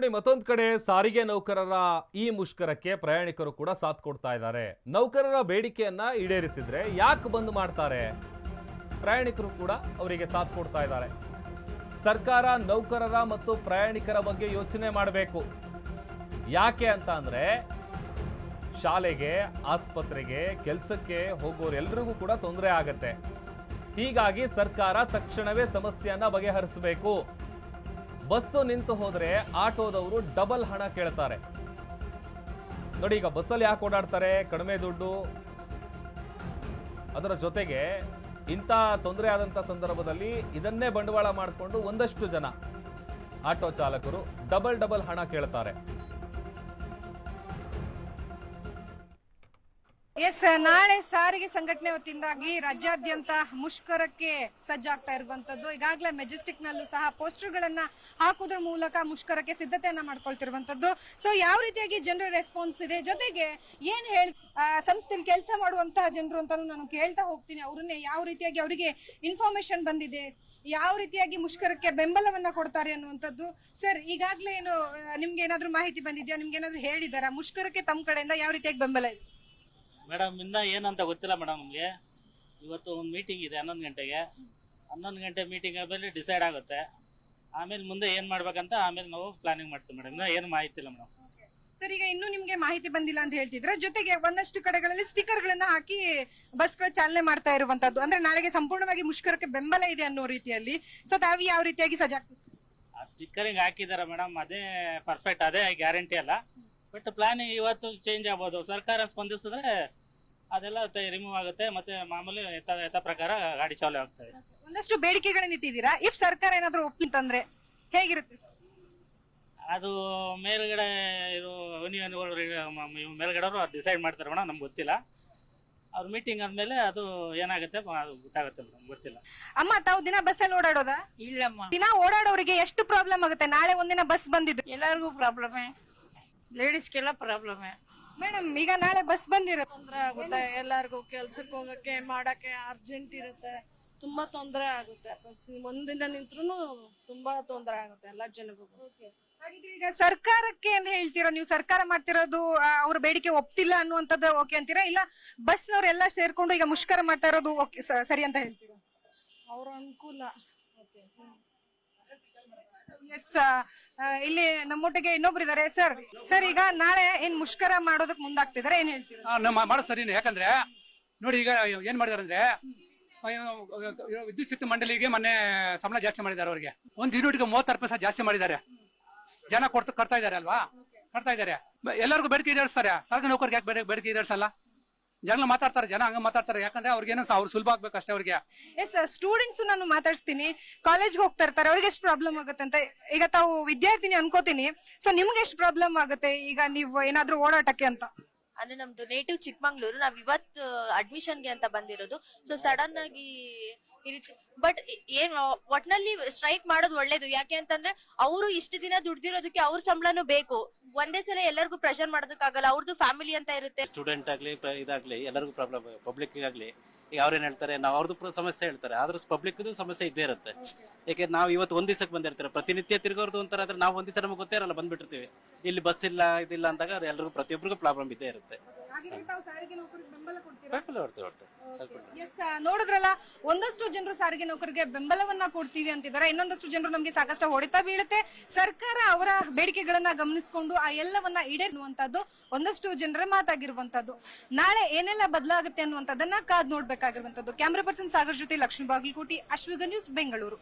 ನೋಡಿ ಮತ್ತೊಂದು ಕಡೆ ಸಾರಿಗೆ ನೌಕರರ ಈ ಮುಷ್ಕರಕ್ಕೆ ಪ್ರಯಾಣಿಕರು ಕೂಡ ಸಾಥ್ ಕೊಡ್ತಾ ಇದ್ದಾರೆ. ನೌಕರರ ಬೇಡಿಕೆಯನ್ನ ಈಡೇರಿಸಿದ್ರೆ ಯಾಕೆ ಬಂದ್ ಮಾಡ್ತಾರೆ? ಪ್ರಯಾಣಿಕರು ಕೂಡ ಅವರಿಗೆ ಸಾಥ್ ಕೊಡ್ತಾ ಇದ್ದಾರೆ. ಸರ್ಕಾರ ನೌಕರರ ಮತ್ತು ಪ್ರಯಾಣಿಕರ ಬಗ್ಗೆ ಯೋಚನೆ ಮಾಡಬೇಕು. ಯಾಕೆ ಅಂತ ಅಂದ್ರೆ ಶಾಲೆಗೆ, ಆಸ್ಪತ್ರೆಗೆ, ಕೆಲಸಕ್ಕೆ ಹೋಗೋರೆಲ್ರಿಗೂ ಕೂಡ ತೊಂದರೆ ಆಗತ್ತೆ. ಹೀಗಾಗಿ ಸರ್ಕಾರ ತಕ್ಷಣವೇ ಸಮಸ್ಯೆಯನ್ನ ಬಗೆಹರಿಸಬೇಕು. ಬಸ್ಸು ನಿಂತು ಹೋದರೆ ಆಟೋದವರು ಡಬಲ್ ಹಣ ಕೇಳ್ತಾರೆ. ನೋಡಿ, ಈಗ ಬಸ್ಸಲ್ಲಿ ಯಾಕೆ ಓಡಾಡ್ತಾರೆ? ಕಡಿಮೆ ದುಡ್ಡು. ಅದರ ಜೊತೆಗೆ ಇಂಥ ತೊಂದರೆ ಆದಂಥ ಸಂದರ್ಭದಲ್ಲಿ ಇದನ್ನೇ ಬಂಡವಾಳ ಮಾಡಿಕೊಂಡು ಒಂದಷ್ಟು ಜನ ಆಟೋ ಚಾಲಕರು ಡಬಲ್ ಡಬಲ್ ಹಣ ಕೇಳ್ತಾರೆ. ಎಸ್ ನಾಳೆ ಸಾರಿಗೆ ಸಂಘಟನೆ ವತಿಯಿಂದಾಗಿ ರಾಜ್ಯಾದ್ಯಂತ ಮುಷ್ಕರಕ್ಕೆ ಸಜ್ಜಾಗ್ತಾ ಇರುವಂತದ್ದು. ಈಗಾಗಲೇ ಮೆಜೆಸ್ಟಿಕ್ ನಲ್ಲೂ ಸಹ ಪೋಸ್ಟರ್ ಗಳನ್ನ ಹಾಕುದ್ರ ಮೂಲಕ ಮುಷ್ಕರಕ್ಕೆ ಸಿದ್ಧತೆಯನ್ನ ಮಾಡ್ಕೊಳ್ತಿರುವಂತದ್ದು. ಸೊ ಯಾವ ರೀತಿಯಾಗಿ ಜನರ ರೆಸ್ಪಾನ್ಸ್ ಇದೆ? ಜೊತೆಗೆ ಏನ್ ಹೇಳಿ ಸಂಸ್ಥೆಯಲ್ಲಿ ಕೆಲಸ ಮಾಡುವಂತಹ ಜನರು ಅಂತ ನಾನು ಕೇಳ್ತಾ ಹೋಗ್ತೀನಿ. ಅವ್ರನ್ನೇ ಯಾವ ರೀತಿಯಾಗಿ ಅವರಿಗೆ ಇನ್ಫಾರ್ಮೇಶನ್ ಬಂದಿದೆ? ಯಾವ ರೀತಿಯಾಗಿ ಮುಷ್ಕರಕ್ಕೆ ಬೆಂಬಲವನ್ನ ಕೊಡ್ತಾರೆ ಅನ್ನುವಂಥದ್ದು? ಸರ್ ಈಗಾಗಲೇ ಏನು ನಿಮ್ಗೆ ಏನಾದ್ರೂ ಮಾಹಿತಿ ಬಂದಿದ್ಯಾ? ನಿಮ್ಗೆ ಏನಾದ್ರೂ ಹೇಳಿದಾರಾ? ಮುಷ್ಕರಕ್ಕೆ ತಮ್ಮ ಕಡೆಯಿಂದ ಯಾವ ರೀತಿಯಾಗಿ ಬೆಂಬಲ ಇದೆ? ಮೇಡಮ್ ಇನ್ನ ಏನಂತ ಗೊತ್ತಿಲ್ಲ ಮೇಡಮ್ ನಮಗೆ. ಇವತ್ತು ಒಂದು ಮೀಟಿಂಗ್ ಇದೆ ಹನ್ನೊಂದು ಗಂಟೆಗೆ. ಹನ್ನೊಂದು ಗಂಟೆ ಮೀಟಿಂಗ್ ಆದಮೇಲೆ ಡಿಸೈಡ್ ಆಗುತ್ತೆ. ಆಮೇಲೆ ಮುಂದೆ ಏನು ಮಾಡ್ಬೇಕಂತ ಆಮೇಲೆ ನಾವು ಪ್ಲಾನಿಂಗ್ ಮಾಡ್ತೀವಿ ಮೇಡಮ್. ಇನ್ನೂ ಏನು ಮಾಹಿತಿ ಇಲ್ಲ ಮೇಡಮ್. ಸರ್ ಈಗ ಇನ್ನೂ ನಿಮ್ಗೆ ಮಾಹಿತಿ ಬಂದಿಲ್ಲ ಅಂತ ಹೇಳ್ತಿದ್ರೆ ಜೊತೆಗೆ ಒಂದಷ್ಟು ಕಡೆಗಳಲ್ಲಿ ಸ್ಟಿಕ್ಕರ್ ಗಳನ್ನ ಹಾಕಿ ಬಸ್ಗಳ ಚಾಲನೆ ಮಾಡ್ತಾ ಇರುವಂತದ್ದು ಅಂದ್ರೆ ನಾಳೆಗೆ ಸಂಪೂರ್ಣವಾಗಿ ಮುಷ್ಕರಕ್ಕೆ ಬೆಂಬಲ ಇದೆ ಅನ್ನೋ ರೀತಿಯಲ್ಲಿ. ಸೊ ತಾವು ಯಾವ ರೀತಿಯಾಗಿ ಸಜಾ ಆ ಸ್ಟಿಕ್ಕರಿಂಗ್ ಹಾಕಿದ್ದಾರೆ ಮೇಡಮ್. ಅದೇ ಪರ್ಫೆಕ್ಟ್ ಅದೇ ಗ್ಯಾರಂಟಿ ಅಲ್ಲ. ಬಟ್ ಪ್ಲಾನಿಂಗ್ ಇವತ್ತು ಚೇಂಜ್ ಆಗ್ಬೋದು. ಸರ್ಕಾರ ಸ್ಪಂದಿಸಿದ್ರೆ ಅದೆಲ್ಲ ರಿಮೂವ್ ಆಗುತ್ತೆ. ಮತ್ತೆ ಮಾಮೂಲಿ ಯಥ ಯಥ ಪ್ರಕಾರ ಗಾಡಿ ಚಾಲು ಆಗ್ತದೆ. ಒಂದಷ್ಟು ಬೇಡಿಕೆಗಳನ್ನ ಇಟ್ಟಿದ್ದೀರಾ? ಇಫ್ ಸರ್ಕಾರ ಏನಾದ್ರು ಒಪ್ಪಿತಂದ್ರೆ ಹೇಗಿರುತ್ತೆ? ಅದು ಮೇಲ್ಗಡೆ ಇದು ಯೂನಿಯನ್ ಮೇಲ್ಗಡೆ ಅವರು ಡಿಸೈಡ್ ಮಾಡ್ತಾರೆ ಮೇಡಮ್ ನಮ್ಗೆ ಗೊತ್ತಿಲ್ಲ. ಅವ್ರ ಮೀಟಿಂಗ್ ಆದ್ಮೇಲೆ ಅದು ಏನಾಗುತ್ತೆ ಅದು ಗೊತ್ತಾಗುತ್ತೆ ಮೇಡಮ್ ಗೊತ್ತಿಲ್ಲ. ಅಮ್ಮ ತಾವು ದಿನ ಬಸ್ಸಲ್ಲಿ ಓಡಾಡೋದಾ? ಇಲ್ಲಮ್ಮ. ದಿನ ಓಡಾಡೋರಿಗೆ ಎಷ್ಟು ಪ್ರಾಬ್ಲಮ್ ಆಗುತ್ತೆ? ನಾಳೆ ಒಂದಿನ ಬಸ್ ಬಂದಿದ್ದು ಎಲ್ಲರಿಗೂ ಪ್ರಾಬ್ಲಮೇ ಲೇಡೀಸ್ಗೆಲ್ಲ ಪ್ರಾಬ್ಲಮೇ ಮೇಡಮ್ ಈಗ ನಾಳೆ ಬಸ್ ಬಂದಿರುತ್ತೆ. ತೊಂದರೆ ಆಗುತ್ತೆ. ಎಲ್ಲರಿಗೂ ಕೆಲ್ಸಕ್ಕೆ ಹೋಗಕ್ಕೆ ಮಾಡಕ್ಕೆ ಅರ್ಜೆಂಟ್ ಇರುತ್ತೆ. ತುಂಬಾ ತೊಂದರೆ ಆಗುತ್ತೆ. ಬಸ್ ಒಂದಿನ ನಿಂತ್ರು ತುಂಬಾ ತೊಂದರೆ ಆಗುತ್ತೆ ಎಲ್ಲ ಜನಗೂ ಹಾಗಿದ್ರೆ ಈಗ ಸರ್ಕಾರಕ್ಕೆ ಏನ್ ಹೇಳ್ತೀರಾ? ನೀವು ಸರ್ಕಾರ ಮಾಡ್ತಿರೋದು ಅವ್ರ ಬೇಡಿಕೆ ಒಪ್ತಿಲ್ಲ ಅನ್ನುವಂಥದ್ದು ಓಕೆ ಅಂತೀರಾ? ಇಲ್ಲ ಬಸ್ನವ್ರೆಲ್ಲ ಸೇರ್ಕೊಂಡು ಈಗ ಮುಷ್ಕರ ಮಾಡ್ತಾ ಇರೋದು ಸ- ಸರಿ ಅಂತ ಹೇಳ್ತೀರಾ? ಅವ್ರ ಅನುಕೂಲ. ಎಸ್ ಇಲ್ಲಿ ನಮ್ಮೊಟ್ಟಿಗೆ ಇನ್ನೊಬ್ರು ಇದಾರೆ ಸರ್ ಸರ್ ಈಗ ನಾಳೆ ಏನ್ ಮುಷ್ಕರ ಮಾಡೋದಕ್ಕೆ ಮುಂದಾಗ್ತಿದಾರೆ ಏನ್ ಹೇಳ್ತೀರಾ? ಆ, ನಮ್ಮ ಮಾಡೋ ಸರಿನೇ ಯಾಕಂದ್ರೆ ನೋಡಿ ಈಗ ಏನ್ ಮಾಡಿದಾರೆ ಅಂದ್ರೆ ಚಿತ್ತ ಮಂಡಳಿಗೆ ಮೊನ್ನೆ ಸಂಬಳ ಜಾಸ್ತಿ ಮಾಡಿದ್ದಾರೆ ಅವ್ರಿಗೆ. ಒಂದು ಯೂನಿಟ್ಗೆ ಮೂವತ್ತಾರು ರೂಪಾಯಿ ಸಹ ಜಾಸ್ತಿ ಮಾಡಿದ್ದಾರೆ. ಜನ ಕೊಡ್ತಾ ಕಟ್ತಾ ಇದಾರೆ ಅಲ್ವಾ? ಕಟ್ತಾ ಇದಾರೆ ಬ- ಎಲ್ಲರಿಗೂ ಬೇಡಿಕೆ ಈಡೇರಿಸ್ತಾರೆ ಸರ್ಕಾರಿ ನೌಕರಿಗೆ ಯಾಕೆ ಬೇಡ ಬೇಡಿಕೆ ಈಡೇರಿಸಲ್ಲ ಜನ ಮಾತಾಡ್ತಾರೆ ಜನ ಹಂಗ ಮಾತಾಡ್ತಾರೆ. ಯಾಕಂದ್ರೆ ಅವ್ರಿಗೇನೋ ಸಹ ಅವ್ರು ಸುಲಭ ಆಗ್ಬೇಕು ಅಷ್ಟೇ ಅವ್ರಿಗೆ. ಎಸ್ ಸ್ಟೂಡೆಂಟ್ಸ್ ನಾನು ಮಾತಾಡ್ಸ್ತೀನಿ. ಕಾಲೇಜ್ಗೆ ಹೋಗ್ತಾ ಇರ್ತಾರೆ. ಅವ್ರಿಗೆ ಎಷ್ಟು ಪ್ರಾಬ್ಲಮ್ ಆಗುತ್ತೆ ಅಂತ ಈಗ ತಾವು ವಿದ್ಯಾರ್ಥಿನಿ ಅನ್ಕೋತೀನಿ. ಸೊ ನಿಮ್ಗೆ ಎಷ್ಟು ಪ್ರಾಬ್ಲಮ್ ಆಗುತ್ತೆ? ಈಗ ನೀವು ಏನಾದ್ರೂ ಓಡಾಟಕ್ಕೆ ಅಂತ. ಅಂದ್ರೆ ನಮ್ದು ನೇಟಿವ್ ಚಿಕ್ಕಮಂಗ್ಳೂರು. ನಾವ್ ಇವತ್ತು ಅಡ್ಮಿಷನ್ಗೆ ಅಂತ ಬಂದಿರೋದು. ಸೊ ಸಡನ್ ಆಗಿ ಬಟ್ ಏನ್, ಒಟ್ನಲ್ಲಿ ಸ್ಟ್ರೈಕ್ ಮಾಡೋದು ಒಳ್ಳೇದು. ಯಾಕೆ ಅಂತಂದ್ರೆ, ಅವರು ಇಷ್ಟು ದಿನ ದುಡ್ದಿರೋದಕ್ಕೆ ಅವ್ರ ಸಂಬಳನೂ ಬೇಕು. ಒಂದೇ ಸಲ ಎಲ್ಲರಿಗೂ ಪ್ರೆಷರ್ ಮಾಡೋದಕ್ಕಾಗಲ್ಲ. ಅವ್ರದ್ದು ಫ್ಯಾಮಿಲಿ ಅಂತ ಇರುತ್ತೆ. ಸ್ಟೂಡೆಂಟ್ ಆಗಲಿ ಇದಾಗ್ಲಿ, ಎಲ್ಲರಿಗೂ ಪ್ರಾಬ್ಲಮ್ ಪಬ್ಲಿಕ್ ಆಗಲಿ ಈಗ ಅವ್ರೇನ್ ಹೇಳ್ತಾರೆ, ನಾವು ಅವ್ರದ್ದು ಸಮಸ್ಯೆ ಹೇಳ್ತಾರೆ. ಆದ್ರೂ ಪಬ್ಲಿಕ್ ಸಮಸ್ಯೆ ಇದ್ದೇ ಇರುತ್ತೆ. ಯಾಕೆ ನಾವು ಇವತ್ತು ಒಂದ್ ದಿವಸಕ್ಕೆ ಬಂದಿರ್ತಾರೆ. ಪ್ರತಿನಿತ್ಯ ತಿರ್ಗೋರ್ದು ಒಂಥರ ಆದ್ರೆ ನಾವು ಒಂದ್ ದಿವಸ ನಮ್ಗೆ ಗೊತ್ತೇ ಇರಲ್ಲ, ಬಂದ್ಬಿಟ್ಟಿರ್ತೀವಿ. ಇಲ್ಲಿ ಬಸ್ ಇಲ್ಲ, ಇದಿಲ್ಲ ಅಂದಾಗ ಅದು ಎಲ್ರಿಗೂ ಪ್ರತಿಯೊಬ್ಬರಿಗೂ ಪ್ರಾಬ್ಲಮ್ ಇದ್ದೇ ಇರುತ್ತೆ. ಹಾಗಿದ್ರೆ ತಾವು ಸಾರಿಗೆ ನೌಕರಿಗೆ ಬೆಂಬಲ ಕೊಡ್ತೀರಾ? ಬೆಂಬಲ ಹೊಡ್ತೀವಿ ಹೊಡ್ತೀವಿ ಎಸ್ ನೋಡಿದ್ರಲ್ಲ ಒಂದಷ್ಟು ಜನರು ಸಾರಿಗೆ ನೌಕರಿಗೆ ಬೆಂಬಲವನ್ನ ಕೊಡ್ತೀವಿ ಅಂತಿದ್ದಾರೆ. ಇನ್ನೊಂದಷ್ಟು ಜನರು ನಮಗೆ ಸಾಕಷ್ಟು ಹೊಡಿತಾ ಬೀಳುತ್ತೆ. ಸರ್ಕಾರ ಅವರ ಬೇಡಿಕೆಗಳನ್ನ ಗಮನಿಸಿಕೊಂಡು ಆ ಎಲ್ಲವನ್ನ ಈಡೇರಿಸುವಂತದ್ದು ಒಂದಷ್ಟು ಜನರ ಮಾತಾಗಿರುವಂತದ್ದು ನಾಳೆ ಏನೆಲ್ಲ ಬದಲಾಗುತ್ತೆ ಅನ್ನುವಂಥದ್ದನ್ನ ಕಾದ್ ನೋಡ್ಬೇಕಾಗಿರುವಂತದ್ದು ಕ್ಯಾಮ್ರಾ ಪರ್ಸನ್ ಸಾಗರ್ ಜೊತೆ ಲಕ್ಷ್ಮೀ ಬಾಗಲಕೋಟಿ ಅಶ್ವಿಗ ನ್ಯೂಸ್ ಬೆಂಗಳೂರು.